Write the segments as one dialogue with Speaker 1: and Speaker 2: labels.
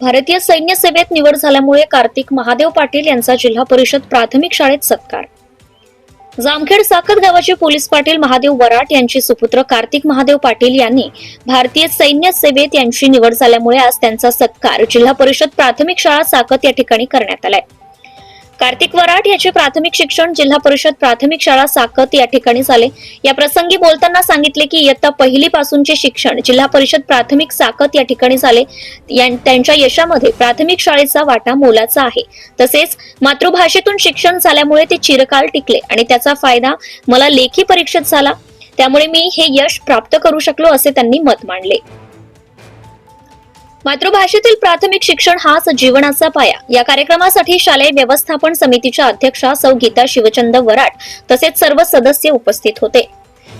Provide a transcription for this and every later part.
Speaker 1: भारतीय सैन्य सेवेत निवड झाल्यामुळे कार्तिक महादेव पाटील यांचा जिल्हा परिषद प्राथमिक शाळेत सत्कार. जामखेड साखर गावाचे पोलीस पाटील महादेव वराट यांचे सुपुत्र कार्तिक महादेव पाटील यांनी भारतीय सैन्य सेवेत यांची निवड झाल्यामुळे आज त्यांचा सत्कार जिल्हा परिषद प्राथमिक शाळा साकत या ठिकाणी करण्यात आलाय. कार्तिक वराट याचे प्राथमिक शिक्षण जिल्हा परिषद प्राथमिक शाळा साकत या ठिकाणी झाले. या प्रसंगी बोलताना सांगितले की इयत्ता पहिली पासूनचे शिक्षण जिल्हा परिषद प्राथमिक साकत या ठिकाणी झाले. त्यांच्या यशामध्ये प्राथमिक शाळेचा वाटा मोलाचा आहे. तसेच मातृभाषेतून शिक्षण झाल्यामुळे ते चिरकाल टिकले आणि त्याचा फायदा मला लेखी परीक्षेत झाला. त्यामुळे मी हे यश प्राप्त करू शकलो असे त्यांनी मत मांडले. मातृभाषेतील प्राथमिक शिक्षण हाच जीवनाचा पाया. या कार्यक्रमासाठी शालेय व्यवस्थापन समितीच्या अध्यक्षा सौ गीता शिवचंद वराट तसेच सर्व सदस्य उपस्थित होते.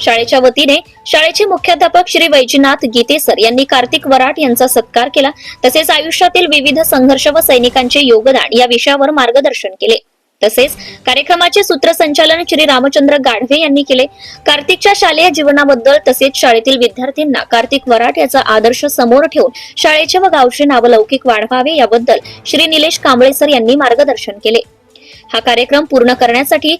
Speaker 1: शाळेच्या वतीने शाळेचे मुख्याध्यापक श्री वैजनाथ गीतेसर यांनी कार्तिक वराट यांचा सत्कार केला. तसेच आयुष्यातील विविध संघर्ष व सैनिकांचे योगदान या विषयावर मार्गदर्शन केले. तसेच कार्यक्रमाचे सूत्रसंचालन श्री रामचंद्र गाढवे यांनी केले. कार्तिकच्या शालेय जीवनाबद्दल तसेच शाळेतील विद्यार्थ्यांना कार्तिक वराट याचा आदर्श समोर ठेवून शाळेचे व गावचे नावलौकिक वाढवावे याबद्दल श्री निलेश कांबळेसर यांनी मार्गदर्शन केले. हा कार्यक्रम पूर्ण करण्यासाठी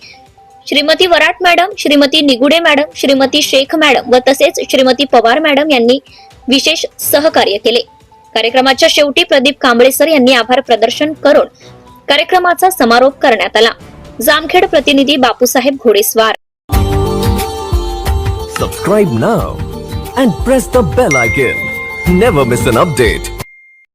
Speaker 1: Shrimati Varat madam Shrimati Nigude madam Shrimati Shaikh madam व तसेच श्रीमती पवार मॅडम यांनी विशेष सहकार्य केले. कार्यक्रमाच्या शेवटी प्रदीप कांबळेसर यांनी आभार प्रदर्शन करून कार्यक्रमाचा समारोप करण्यात आला. जामखेड प्रतिनिधी Bapusaheb Ghodeswar.
Speaker 2: Subscribe now and press the bell icon never miss an update